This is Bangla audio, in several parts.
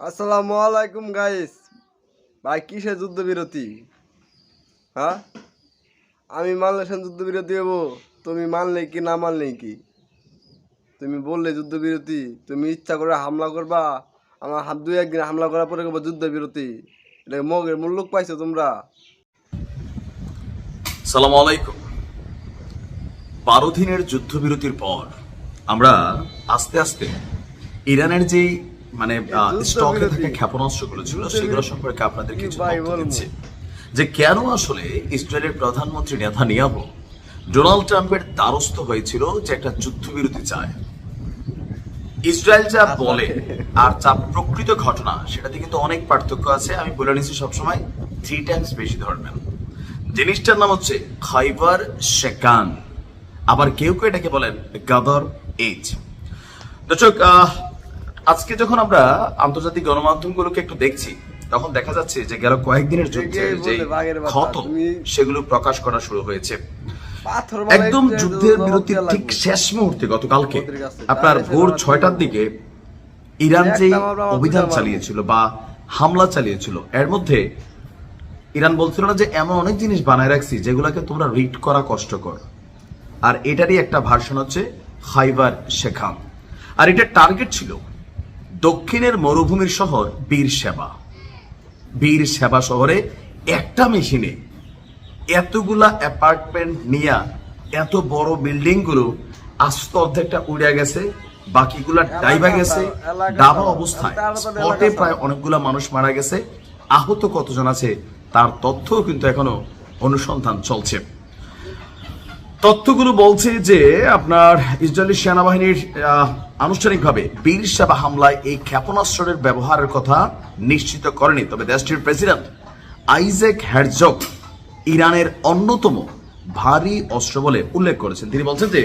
আসসালামু আলাইকুম গাইস ভাই কিসে যুদ্ধবিরতি? হ্যাঁ? আমি মানলে সেন যুদ্ধবিরতি হব, তুমি মানলে কি, না মানলে কি? তুমি বললে যুদ্ধবিরতি, তুমি ইচ্ছা করে হামলা করবা, আমার হাত দুই একদিন হামলা করার পরে করব যুদ্ধবিরতি। এটা মগের মূল্য পাইছো তোমরা। সালাম আলাইকুম। বারো দিনের যুদ্ধবিরতির পর আমরা আস্তে আস্তে ইরানের যে মানে। স্টকে থাকা ক্ষেপণাস্ত্রগুলো ছিল সেগুলো সম্পর্কে আপনাদের কিছু দিচ্ছি। যে কেন আসলে ইসরায়েলের প্রধানমন্ত্রী নেতা নেতানিয়াহু ডোনাল্ড ট্রাম্পের দ্বারস্থ হয়েছিল যে একটা যুদ্ধবিরতি চায়? ইসরায়েল যা বলে আর যা প্রকৃত ঘটনা সেটাতে কিন্তু অনেক পার্থক্য আছে। আমি বলে নিচ্ছি সবসময় থ্রি টাইমস বেশি ধরবেন জিনিসটার নাম হচ্ছে খাইবার শেকান। আবার কেউ কেউ এটাকে বলেন গাদর এইচ। দর্শক আজকে যখন আমরা আন্তর্জাতিক গণমাধ্যমগুলোকে একটু দেখছি তখন দেখা যাচ্ছে যে গেল কয়েকদিনের যুদ্ধে যে ক্ষত সেগুলো প্রকাশ করা শুরু হয়েছে। একদম যুদ্ধের বিরতির ঠিক শেষ মুহূর্তে গতকালকে আপনার ভোর ছয়টার দিকে ইরান যে অভিযান চালিয়েছিল বা হামলা চালিয়েছিল এর মধ্যে ইরান বলছিল না যে এমন অনেক জিনিস বানায় রাখছি যেগুলোকে তোমরা রিড করা কষ্টকর। আর এটারই একটা ভার্সন হচ্ছে হাইবার শেখান আর এটা টার্গেট ছিল দক্ষিণের মরুভূমির শহর বীর সেবা। বীর সেবা শহরে একটা মেশিনে এতগুলা অ্যাপার্টমেন্ট নিয়ে এত বড় বিল্ডিংগুলো আস্ত অর্ধেকটা উড়ে গেছে বাকিগুলা ডাইবা গেছে ডাবা অবস্থায়। স্পটে প্রায় অনেকগুলা মানুষ মারা গেছে আহত কতজন আছে তার তথ্যও কিন্তু এখনও অনুসন্ধান চলছে। তথ্যগুলো বলছে যে আপনার ইসরায়েলি সেনাবাহিনীর আনুষ্ঠানিকভাবে বীর সেবা হামলায় এই ক্ষেপণাস্ত্রের ব্যবহারের কথা নিশ্চিত করেনি। তবে দেশটির প্রেসিডেন্ট আইজেক হ্যারজক ইরানের অন্যতম ভারী অস্ত্র বলে উল্লেখ করেছেন। তিনি বলছেন যে,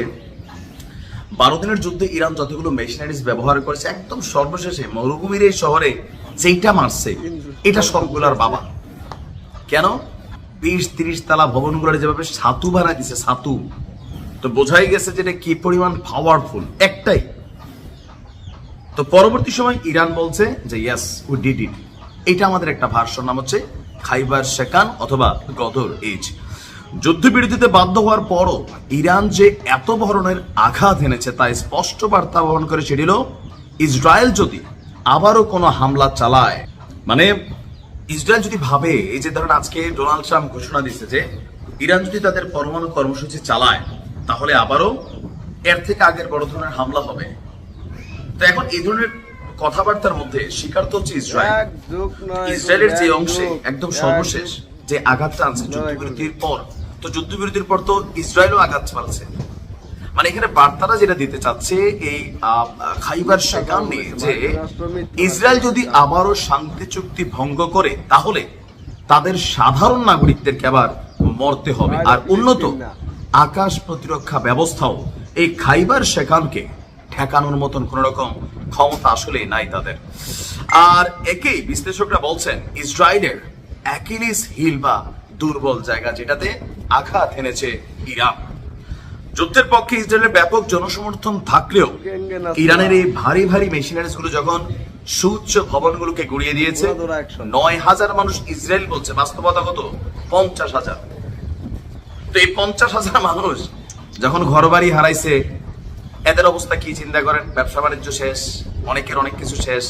বারো দিনের যুদ্ধে ইরান যতগুলো মেশিনারিজ ব্যবহার করেছে, একদম সর্বশেষে মরুভূমির এই শহরে যেইটা মারছে, এটা সবগুলার বাবা। কেন? বিশ, তিরিশ তালা ভবনগুলোর যেভাবে সাতু বানাই দিছে সাতু তো বোঝাই গেছে যে এটা কি পরিমাণ পাওয়ারফুল একটাই। তো পরবর্তী সময় ইরান বলছে যে ইয়াস উই ডিড ইট এটা আমাদের একটা ভার্সন নাম হচ্ছে খাইবার শেকান অথবা গদর এজ যুদ্ধবিরতিতে বাধ্য হওয়ার পরও ইরান যে এত ধরনের আঘাত এনেছে তা স্পষ্ট বার্তা বহন করে সেটিল ইসরায়েল যদি আবারও কোনো হামলা চালায় মানে ইসরায়েল যদি ভাবে এই যে ধরেন আজকে ডোনাল্ড ট্রাম্প ঘোষণা দিচ্ছে যে ইরান যদি তাদের পরমাণু কর্মসূচি চালায় তাহলে আবারও এর থেকে আগের বড় ধরনের হামলা হবে। তো এখন এই ধরনের কথাবার্তার মধ্যে স্বীকার তো হচ্ছে ইসরায়েল। ইসরায়েলের যে অংশে একদম সর্বশেষ যে আঘাতটা আনছে যুদ্ধবিরতির পর তো যুদ্ধবিরতির পর তো ইসরায়েলও আঘাত চালাচ্ছে মানে এখানে বার্তাটা যেটা দিতে চাচ্ছে এই খাইবার নিয়ে যে ইসরায়েল যদি আবারও শান্তি চুক্তি ভঙ্গ করে তাহলে তাদের সাধারণ নাগরিকদেরকে আবার মরতে হবে। আর উন্নত আকাশ প্রতিরক্ষা ব্যবস্থাও এই খাইবার শেখানকে ঠেকানোর মতন কোন রকম ক্ষমতা আসলেই নাই তাদের। আর একেই বিশ্লেষকরা বলছেন ইসরায়েলের অ্যাকিলিস হিল বা দুর্বল জায়গা যেটাতে আঘাত এনেছে ইরান। যুদ্ধের পক্ষে ইসরায়েলের ব্যাপক জনসমর্থন থাকলেও ইরানের এই ভারী ভারী মেশিনারিজগুলো যখন সুউচ্চ ভবনগুলোকে গুড়িয়ে দিয়েছে। নয় হাজার মানুষ ইসরায়েল বলছে বাস্তবতা কত পঞ্চাশ হাজার। তো এই পঞ্চাশ হাজার মানুষ যখন ঘর বাড়ি হারাইছে, এদের অবস্থা কি চিন্তা করেন? ব্যবসা বাণিজ্য শেষ, অনেকের অনেক কিছু শেষ।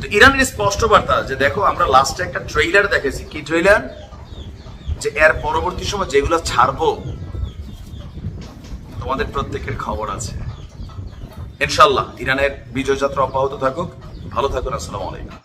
তো ইরানের স্পষ্ট বার্তা যে দেখো, আমরা লাস্টে একটা ট্রেইলার দেখেছি। কি ট্রেইলার যে এর পরবর্তী সময় যেগুলো ছাড়বো তোমাদের প্রত্যেকের খবর আছে। ইনশাল্লাহ ইরানের বিজয় যাত্রা অব্যাহত থাকুক। ভালো থাকুন আসসালামু আলাইকুম।